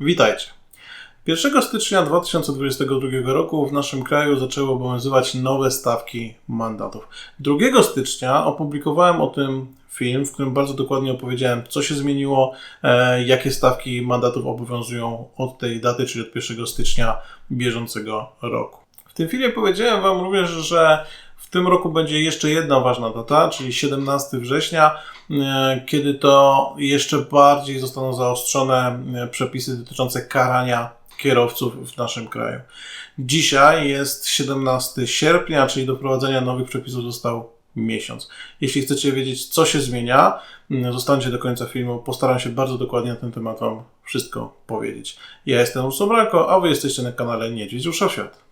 Witajcie. 1 stycznia 2022 roku w naszym kraju zaczęły obowiązywać nowe stawki mandatów. 2 stycznia opublikowałem o tym film, w którym bardzo dokładnie opowiedziałem, co się zmieniło, e, jakie stawki mandatów obowiązują od tej daty, czyli od 1 stycznia bieżącego roku. W tym filmie powiedziałem Wam również, że w tym roku będzie jeszcze jedna ważna data, czyli 17 września, e, kiedy to jeszcze bardziej zostaną zaostrzone e, przepisy dotyczące karania kierowców w naszym kraju. Dzisiaj jest 17 sierpnia, czyli do wprowadzenia nowych przepisów został miesiąc. Jeśli chcecie wiedzieć, co się zmienia, mm, zostańcie do końca filmu. Postaram się bardzo dokładnie na ten temat Wam wszystko powiedzieć. Ja jestem Branko, a Wy jesteście na kanale Niedźwiedź Rusza Świat.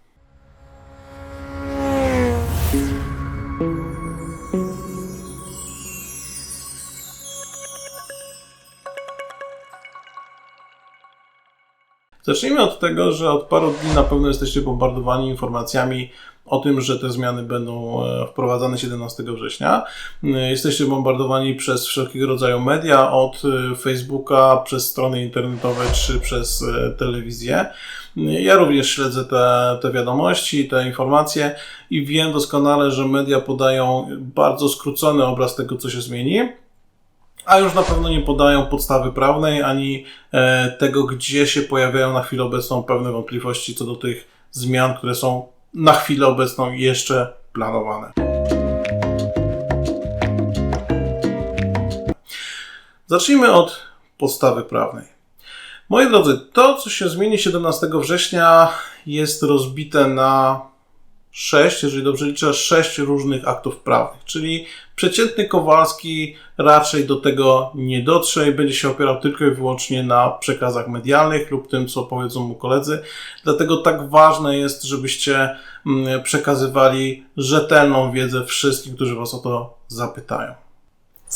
Zacznijmy od tego, że od paru dni na pewno jesteście bombardowani informacjami o tym, że te zmiany będą e, wprowadzane 17 września. E, jesteście bombardowani przez wszelkiego rodzaju media, od e, Facebooka, przez strony internetowe czy przez telewizję. Ja również śledzę te, te wiadomości, te informacje i wiem doskonale, że media podają bardzo skrócony obraz tego, co się zmieni a już na pewno nie podają podstawy prawnej ani e, tego, gdzie się pojawiają na chwilę obecną pewne wątpliwości co do tych zmian, które są na chwilę obecną jeszcze planowane. Zacznijmy od podstawy prawnej. Moi drodzy, to co się zmieni 17 września jest rozbite na sześć, jeżeli dobrze liczę, sześć różnych aktów prawnych, czyli przeciętny Kowalski raczej do tego nie dotrze i będzie się opierał tylko i wyłącznie na przekazach medialnych lub tym, co powiedzą mu koledzy. Dlatego tak ważne jest, żebyście mm, przekazywali rzetelną wiedzę wszystkim, którzy Was o to zapytają.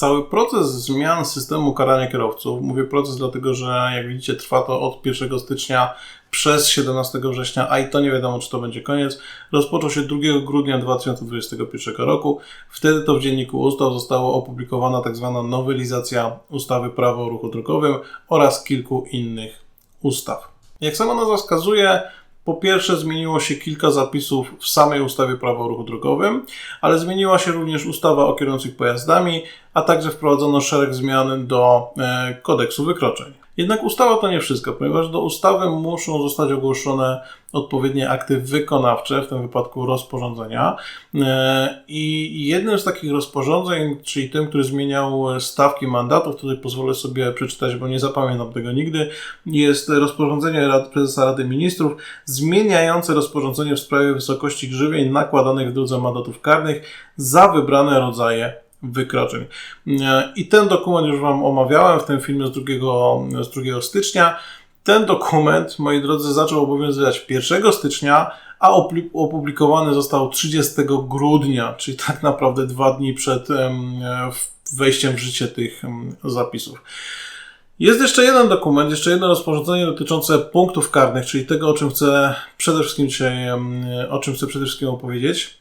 Cały proces zmian systemu karania kierowców, mówię proces dlatego, że jak widzicie trwa to od 1 stycznia przez 17 września, a i to nie wiadomo, czy to będzie koniec, rozpoczął się 2 grudnia 2021 roku. Wtedy to w Dzienniku Ustaw została opublikowana tak zwana nowelizacja ustawy Prawo o ruchu drogowym oraz kilku innych ustaw. Jak sama nazwa wskazuje, po pierwsze, zmieniło się kilka zapisów w samej ustawie Prawo o ruchu drogowym, ale zmieniła się również ustawa o kierujących pojazdami, a także wprowadzono szereg zmian do e, kodeksu wykroczeń. Jednak ustawa to nie wszystko, ponieważ do ustawy muszą zostać ogłoszone odpowiednie akty wykonawcze, w tym wypadku rozporządzenia. E, I jednym z takich rozporządzeń, czyli tym, który zmieniał stawki mandatów, tutaj pozwolę sobie przeczytać, bo nie zapamiętam tego nigdy, jest rozporządzenie Prezesa Rady Ministrów zmieniające rozporządzenie w sprawie wysokości grzywień nakładanych w drodze mandatów karnych za wybrane rodzaje wykroczeń. E, I ten dokument już Wam omawiałem w tym filmie z 2, z 2 stycznia. Ten dokument, moi drodzy, zaczął obowiązywać 1 stycznia, a opublikowany został 30 grudnia, czyli tak naprawdę dwa dni przed wejściem w życie tych zapisów. Jest jeszcze jeden dokument, jeszcze jedno rozporządzenie dotyczące punktów karnych, czyli tego, o czym chcę przede wszystkim dzisiaj, o czym chcę przede wszystkim opowiedzieć.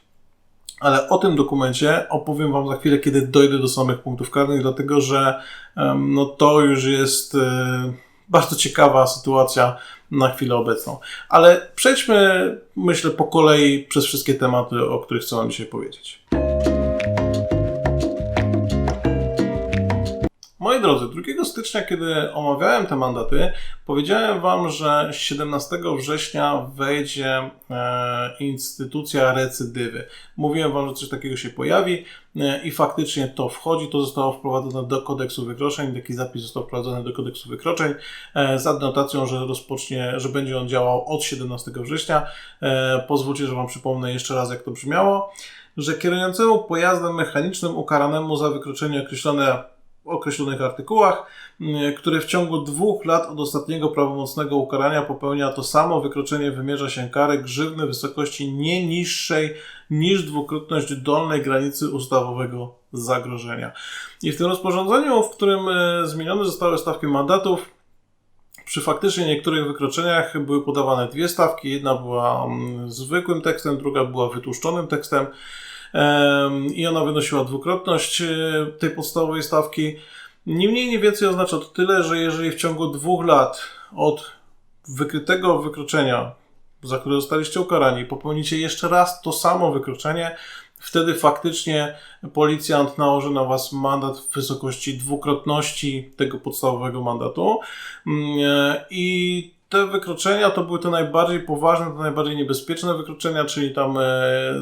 Ale o tym dokumencie opowiem Wam za chwilę, kiedy dojdę do samych punktów karnych, dlatego że no, to już jest e, bardzo ciekawa sytuacja na chwilę obecną. Ale przejdźmy, myślę, po kolei przez wszystkie tematy, o których chcę Wam dzisiaj powiedzieć. Moi drodzy, 2 stycznia, kiedy omawiałem te mandaty, powiedziałem Wam, że 17 września wejdzie e, instytucja recydywy. Mówiłem Wam, że coś takiego się pojawi e, i faktycznie to wchodzi. To zostało wprowadzone do kodeksu wykroczeń. Taki zapis został wprowadzony do kodeksu wykroczeń e, z adnotacją, że rozpocznie, że będzie on działał od 17 września. E, pozwólcie, że Wam przypomnę jeszcze raz, jak to brzmiało że kierującemu pojazdem mechanicznym ukaranemu za wykroczenie określone określonych artykułach, który w ciągu dwóch lat od ostatniego prawomocnego ukarania popełnia to samo wykroczenie, wymierza się karę grzywny w wysokości nie niższej niż dwukrotność dolnej granicy ustawowego zagrożenia. I w tym rozporządzeniu, w którym e, zmienione zostały stawki mandatów, przy faktycznie niektórych wykroczeniach były podawane dwie stawki. Jedna była zwykłym tekstem, druga była wytłuszczonym tekstem i ona wynosiła dwukrotność e, tej podstawowej stawki. Nie mniej, nie więcej oznacza to tyle, że jeżeli w ciągu dwóch lat od wykrytego wykroczenia, za które zostaliście ukarani, popełnicie jeszcze raz to samo wykroczenie, wtedy faktycznie policjant nałoży na Was mandat w wysokości dwukrotności tego podstawowego mandatu. Mm, e, I te wykroczenia to były te najbardziej poważne, te najbardziej niebezpieczne wykroczenia, czyli tam e,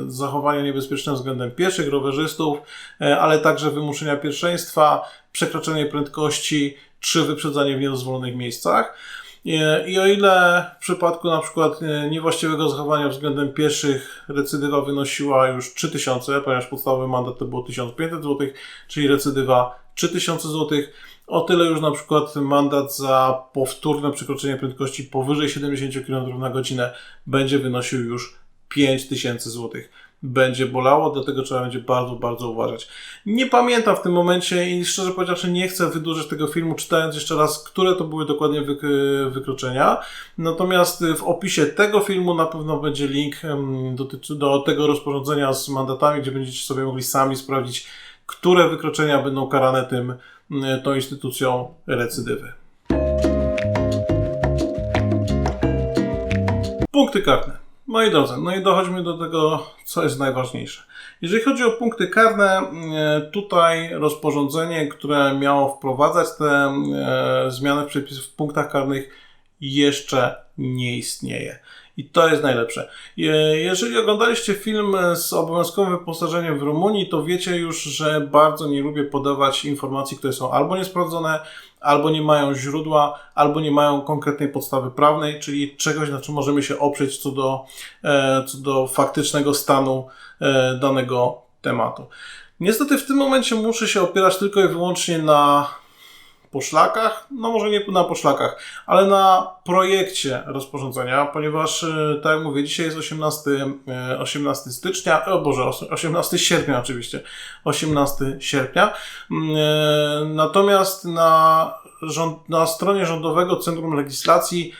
zachowania niebezpieczne względem pieszych, rowerzystów, e, ale także wymuszenia pierwszeństwa, przekroczenie prędkości czy wyprzedzanie w niedozwolonych miejscach. I o ile w przypadku na przykład e, niewłaściwego zachowania względem pieszych recydywa wynosiła już 3000, ponieważ podstawowy mandat to było 1500 zł, czyli recydywa 3000 zł, o tyle już na przykład mandat za powtórne przekroczenie prędkości powyżej 70 km na godzinę będzie wynosił już 5000 zł będzie bolało, dlatego trzeba będzie bardzo, bardzo uważać. Nie pamiętam w tym momencie i szczerze powiedziawszy nie chcę wydłużyć tego filmu, czytając jeszcze raz, które to były dokładnie wyk- wykroczenia. Natomiast w opisie tego filmu na pewno będzie link do, do tego rozporządzenia z mandatami, gdzie będziecie sobie mogli sami sprawdzić, które wykroczenia będą karane tym, tą instytucją recydywy. Punkty karne. Moi drodzy, no i dochodźmy do tego, co jest najważniejsze. Jeżeli chodzi o punkty karne, e, tutaj rozporządzenie, które miało wprowadzać te e, zmiany w przepisów w punktach karnych, jeszcze nie istnieje. I to jest najlepsze. Jeżeli oglądaliście film z obowiązkowym wyposażeniem w Rumunii, to wiecie już, że bardzo nie lubię podawać informacji, które są albo niesprawdzone, albo nie mają źródła, albo nie mają konkretnej podstawy prawnej, czyli czegoś, na czym możemy się oprzeć co do, e, co do faktycznego stanu e, danego tematu. Niestety w tym momencie muszę się opierać tylko i wyłącznie na poszlakach, no może nie na poszlakach, ale na projekcie rozporządzenia, ponieważ, e, tak jak mówię, dzisiaj jest 18, 18 stycznia, o Boże, 18 sierpnia oczywiście, 18 sierpnia. Mm, natomiast na, rząd, na stronie Rządowego Centrum Legislacji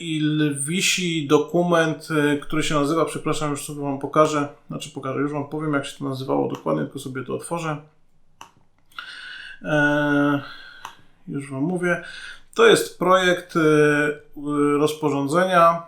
i wisi dokument, który się nazywa, przepraszam, już sobie Wam pokażę, znaczy pokażę, już Wam powiem, jak się to nazywało dokładnie, tylko sobie to otworzę. Już Wam mówię. To jest projekt rozporządzenia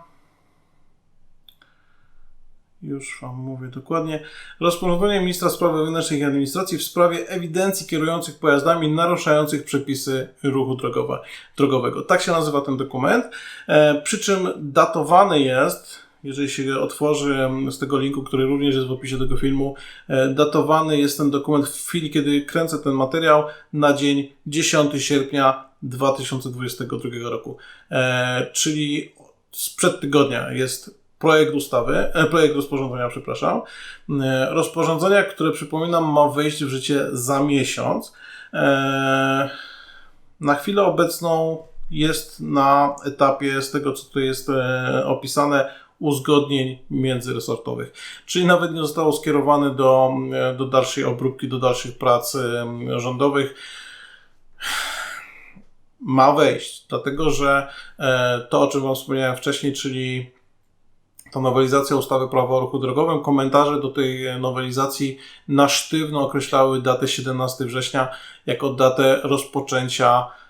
już Wam mówię dokładnie, rozporządzenie ministra spraw wewnętrznych i administracji w sprawie ewidencji kierujących pojazdami naruszających przepisy ruchu drogowe, drogowego. Tak się nazywa ten dokument, e, przy czym datowany jest, jeżeli się otworzy z tego linku, który również jest w opisie tego filmu, e, datowany jest ten dokument w chwili, kiedy kręcę ten materiał na dzień 10 sierpnia 2022 roku. E, czyli sprzed tygodnia jest projekt ustawy, e, projekt rozporządzenia, przepraszam, rozporządzenia, które przypominam ma wejść w życie za miesiąc. Na chwilę obecną jest na etapie z tego, co tu jest opisane, uzgodnień międzyresortowych. Czyli nawet nie zostało skierowane do, do dalszej obróbki, do dalszych prac rządowych. Ma wejść, dlatego że to, o czym Wam wspomniałem wcześniej, czyli ta nowelizacja ustawy prawa o ruchu drogowym. Komentarze do tej nowelizacji na sztywno określały datę 17 września jako datę rozpoczęcia, e,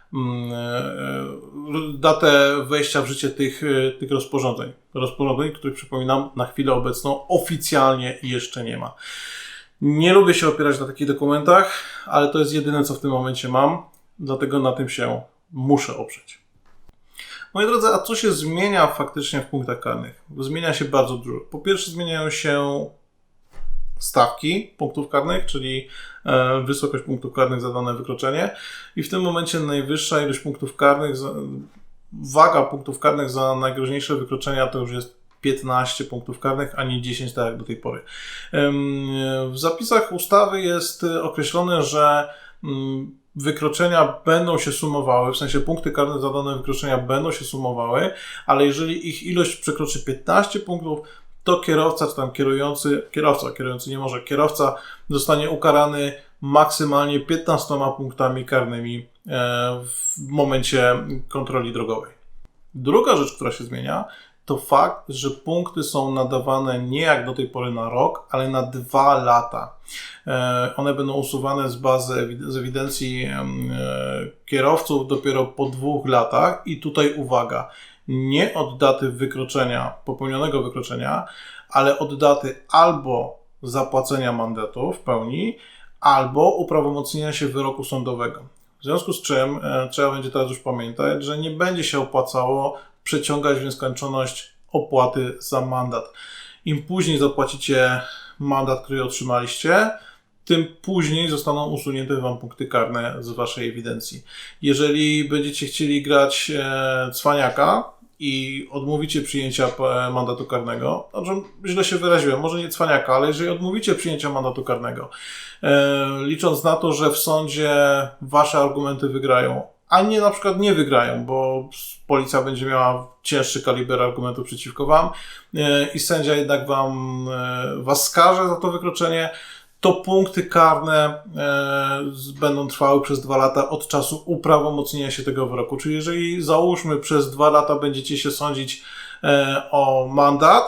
datę wejścia w życie tych, e, tych rozporządzeń. Rozporządzeń, których przypominam na chwilę obecną oficjalnie jeszcze nie ma. Nie lubię się opierać na takich dokumentach, ale to jest jedyne, co w tym momencie mam, dlatego na tym się muszę oprzeć. Moi drodzy, a co się zmienia faktycznie w punktach karnych? Zmienia się bardzo dużo. Po pierwsze, zmieniają się stawki punktów karnych, czyli e, wysokość punktów karnych za dane wykroczenie. I w tym momencie najwyższa ilość punktów karnych, waga punktów karnych za najgroźniejsze wykroczenia to już jest 15 punktów karnych, a nie 10, tak jak do tej pory. W zapisach ustawy jest określone, że mm, wykroczenia będą się sumowały, w sensie punkty karne za dane wykroczenia będą się sumowały, ale jeżeli ich ilość przekroczy 15 punktów, to kierowca, czy tam kierujący, kierowca, kierujący nie może, kierowca zostanie ukarany maksymalnie 15 punktami karnymi e, w momencie kontroli drogowej. Druga rzecz, która się zmienia, to fakt, że punkty są nadawane nie jak do tej pory na rok, ale na dwa lata. E, one będą usuwane z bazy, z ewidencji e, kierowców dopiero po dwóch latach i tutaj uwaga, nie od daty wykroczenia, popełnionego wykroczenia, ale od daty albo zapłacenia mandatu w pełni, albo uprawomocnienia się wyroku sądowego. W związku z czym e, trzeba będzie teraz już pamiętać, że nie będzie się opłacało przeciągać w nieskończoność opłaty za mandat. Im później zapłacicie mandat, który otrzymaliście, tym później zostaną usunięte Wam punkty karne z Waszej ewidencji. Jeżeli będziecie chcieli grać e, cwaniaka i odmówicie przyjęcia mandatu karnego, dobrze, źle się wyraziłem, może nie cwaniaka, ale jeżeli odmówicie przyjęcia mandatu karnego, e, licząc na to, że w sądzie Wasze argumenty wygrają, a nie na przykład nie wygrają, bo policja będzie miała cięższy kaliber argumentów przeciwko Wam e, i sędzia jednak Wam, e, Was skaże za to wykroczenie, to punkty karne e, będą trwały przez dwa lata od czasu uprawomocnienia się tego wyroku. Czyli jeżeli załóżmy przez dwa lata będziecie się sądzić e, o mandat,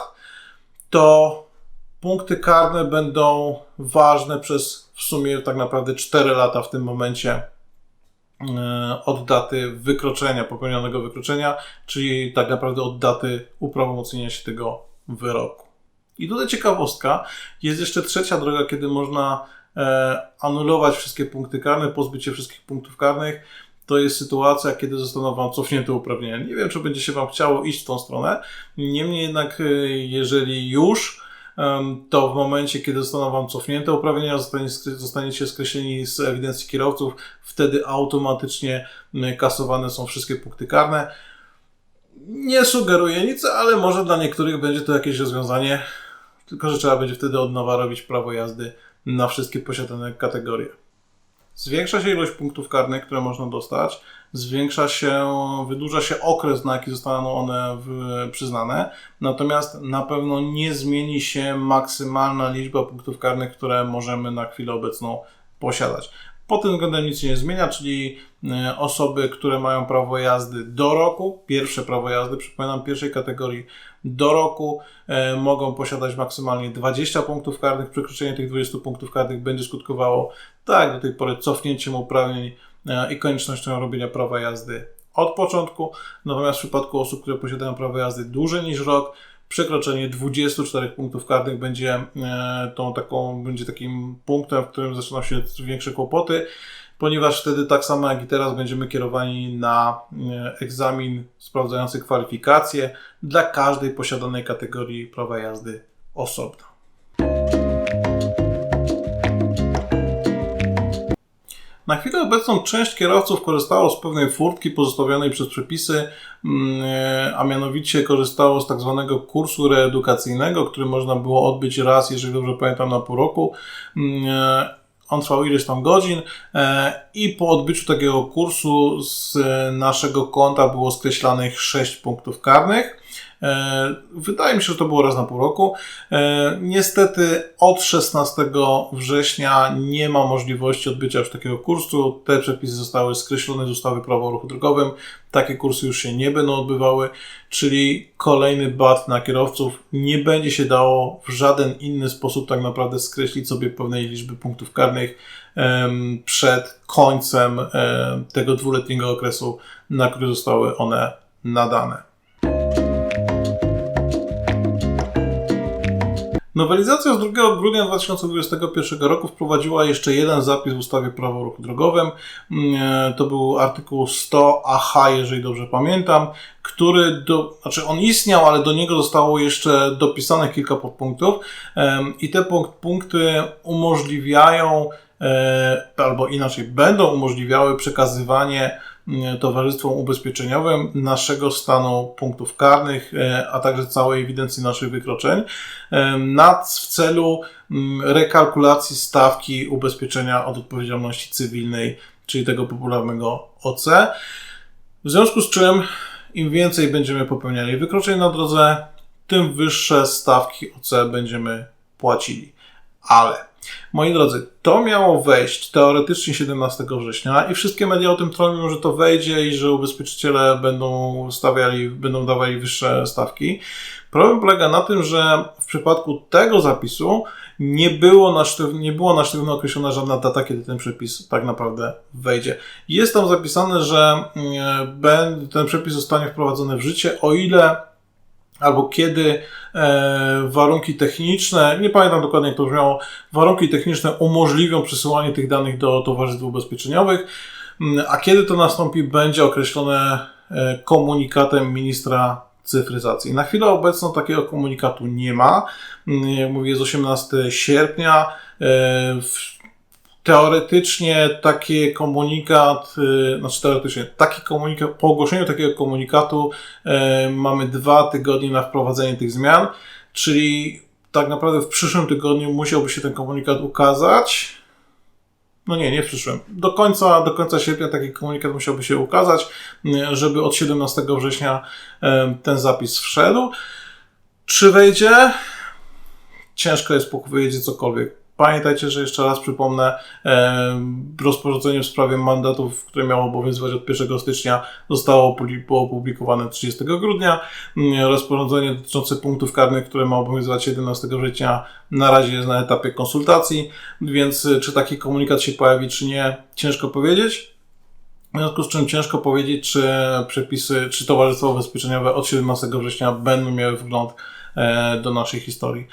to punkty karne będą ważne przez w sumie tak naprawdę 4 lata w tym momencie e, od daty wykroczenia, popełnionego wykroczenia, czyli tak naprawdę od daty uprawomocnienia się tego wyroku. I tutaj ciekawostka, jest jeszcze trzecia droga, kiedy można e, anulować wszystkie punkty karne, pozbyć się wszystkich punktów karnych. To jest sytuacja, kiedy zostaną Wam cofnięte uprawnienia. Nie wiem, czy będzie się Wam chciało iść w tą stronę. Niemniej jednak, e, jeżeli już, to w momencie, kiedy zostaną Wam cofnięte uprawnienia, zostanie, zostaniecie skreśleni z ewidencji kierowców, wtedy automatycznie kasowane są wszystkie punkty karne. Nie sugeruję nic, ale może dla niektórych będzie to jakieś rozwiązanie, tylko że trzeba będzie wtedy od nowa robić prawo jazdy na wszystkie posiadane kategorie. Zwiększa się ilość punktów karnych, które można dostać, zwiększa się, wydłuża się okres, na jaki zostaną one w, przyznane, natomiast na pewno nie zmieni się maksymalna liczba punktów karnych, które możemy na chwilę obecną posiadać. Pod tym względem nic się nie zmienia, czyli e, osoby, które mają prawo jazdy do roku, pierwsze prawo jazdy, przypominam, pierwszej kategorii do roku, e, mogą posiadać maksymalnie 20 punktów karnych. Przekroczenie tych 20 punktów karnych będzie skutkowało, tak do tej pory, cofnięciem uprawnień e, i koniecznością robienia prawa jazdy od początku. Natomiast w przypadku osób, które posiadają prawo jazdy dłużej niż rok, przekroczenie 24 punktów karnych będzie e, tą taką, będzie takim punktem, w którym zaczynają się większe kłopoty, ponieważ wtedy tak samo jak i teraz będziemy kierowani na e, egzamin sprawdzający kwalifikacje dla każdej posiadanej kategorii prawa jazdy osobno. Na chwilę obecną część kierowców korzystało z pewnej furtki pozostawionej przez przepisy, mm, e, a mianowicie korzystało z tak zwanego kursu reedukacyjnego, który można było odbyć raz, jeżeli dobrze pamiętam, na pół roku. Mm, e, on trwał ileś tam godzin e, i po odbyciu takiego kursu z naszego konta było skreślanych 6 punktów karnych. E, wydaje mi się, że to było raz na pół roku. E, niestety od 16 września nie ma możliwości odbycia już takiego kursu. Te przepisy zostały skreślone z ustawy prawo o ruchu drogowym. Takie kursy już się nie będą odbywały, czyli kolejny bat na kierowców nie będzie się dało w żaden inny sposób tak naprawdę skreślić sobie pewnej liczby punktów karnych przed końcem tego dwuletniego okresu, na który zostały one nadane. Nowelizacja z 2 grudnia 2021 roku wprowadziła jeszcze jeden zapis w ustawie Prawo o ruchu drogowym. Mm, e, to był artykuł 100 AH, jeżeli dobrze pamiętam, który, do, znaczy on istniał, ale do niego zostało jeszcze dopisane kilka podpunktów i te punkty umożliwiają e, albo inaczej będą umożliwiały przekazywanie towarzystwom ubezpieczeniowym naszego stanu punktów karnych, e, a także całej ewidencji naszych wykroczeń e, nad w celu mm, rekalkulacji stawki ubezpieczenia od odpowiedzialności cywilnej, czyli tego popularnego OC. W związku z czym im więcej będziemy popełniali wykroczeń na drodze, tym wyższe stawki OC będziemy płacili. Ale Moi drodzy, to miało wejść teoretycznie 17 września i wszystkie media o tym tronią, że to wejdzie i że ubezpieczyciele będą stawiali, będą dawali wyższe stawki. Problem polega na tym, że w przypadku tego zapisu nie było na sztywno, nie było na sztywno określona żadna data, kiedy ten przepis tak naprawdę wejdzie. Jest tam zapisane, że mm, ten przepis zostanie wprowadzony w życie, o ile albo kiedy e, warunki techniczne, nie pamiętam dokładnie jak to brzmiało, warunki techniczne umożliwią przesyłanie tych danych do towarzystw ubezpieczeniowych, mm, a kiedy to nastąpi, będzie określone e, komunikatem ministra cyfryzacji. Na chwilę obecną takiego komunikatu nie ma. Mm, jak mówię, jest 18 sierpnia. E, w teoretycznie taki komunikat, y, znaczy teoretycznie, taki komunikat, po ogłoszeniu takiego komunikatu y, mamy dwa tygodnie na wprowadzenie tych zmian, czyli tak naprawdę w przyszłym tygodniu musiałby się ten komunikat ukazać. No nie, nie w przyszłym. Do końca, do końca sierpnia taki komunikat musiałby się ukazać, y, żeby od 17 września ten zapis wszedł. Czy wejdzie? Ciężko jest powiedzieć cokolwiek Pamiętajcie, że jeszcze raz przypomnę, rozporządzenie w sprawie mandatów, które miało obowiązywać od 1 stycznia, zostało opublikowane 30 grudnia. Mm, rozporządzenie dotyczące punktów karnych, które ma obowiązywać 11 września, na razie jest na etapie konsultacji, więc e, czy taki komunikat się pojawi, czy nie, ciężko powiedzieć. W związku z czym ciężko powiedzieć, czy przepisy, czy towarzystwa ubezpieczeniowe od 17 września będą miały wgląd e, do naszej historii.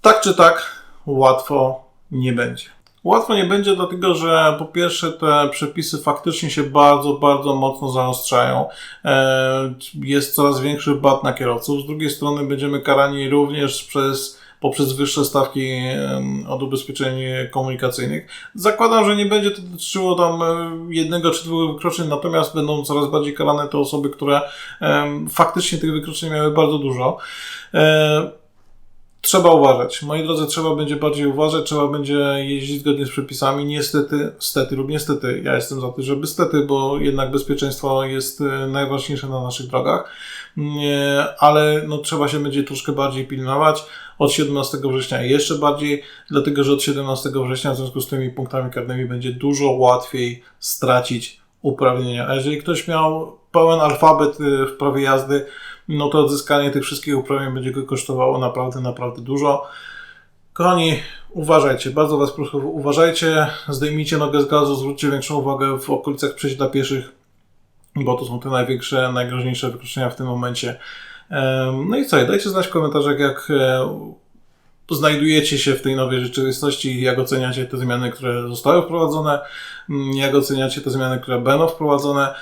Tak czy tak, łatwo nie będzie. Łatwo nie będzie, dlatego że po pierwsze te przepisy faktycznie się bardzo, bardzo mocno zaostrzają. E, jest coraz większy bat na kierowców. Z drugiej strony będziemy karani również przez poprzez wyższe stawki od ubezpieczeń komunikacyjnych. Zakładam, że nie będzie to dotyczyło tam e, jednego czy dwóch wykroczeń, natomiast będą coraz bardziej karane te osoby, które faktycznie tych wykroczeń miały bardzo dużo. Trzeba uważać. Moi drodzy, trzeba będzie bardziej uważać, trzeba będzie jeździć zgodnie z przepisami. Niestety, stety lub niestety, ja jestem za tym, żeby stety, bo jednak bezpieczeństwo jest e, najważniejsze na naszych drogach. Ale no, trzeba się będzie troszkę bardziej pilnować. Od 17 września jeszcze bardziej, dlatego że od 17 września w związku z tymi punktami karnymi będzie dużo łatwiej stracić uprawnienia. A jeżeli ktoś miał pełen alfabet e, w prawie jazdy, no to odzyskanie tych wszystkich uprawnień będzie go kosztowało naprawdę, naprawdę dużo. Kochani, uważajcie, bardzo Was proszę, uważajcie, zdejmijcie nogę z gazu, zwróćcie większą uwagę w okolicach przejść dla pieszych, bo to są te największe, najgroźniejsze wykroczenia w tym momencie. No i co, dajcie znać w komentarzach, jak e, znajdujecie się w tej nowej rzeczywistości, jak oceniacie te zmiany, które zostały wprowadzone, mm, jak oceniacie te zmiany, które będą wprowadzone.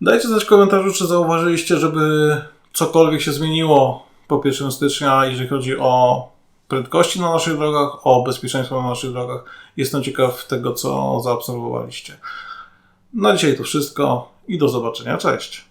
Dajcie znać w komentarzu, czy zauważyliście, żeby cokolwiek się zmieniło po 1 stycznia, jeżeli chodzi o prędkości na naszych drogach, o bezpieczeństwo na naszych drogach. Jestem ciekaw tego, co zaobserwowaliście. Na dzisiaj to wszystko i do zobaczenia. Cześć!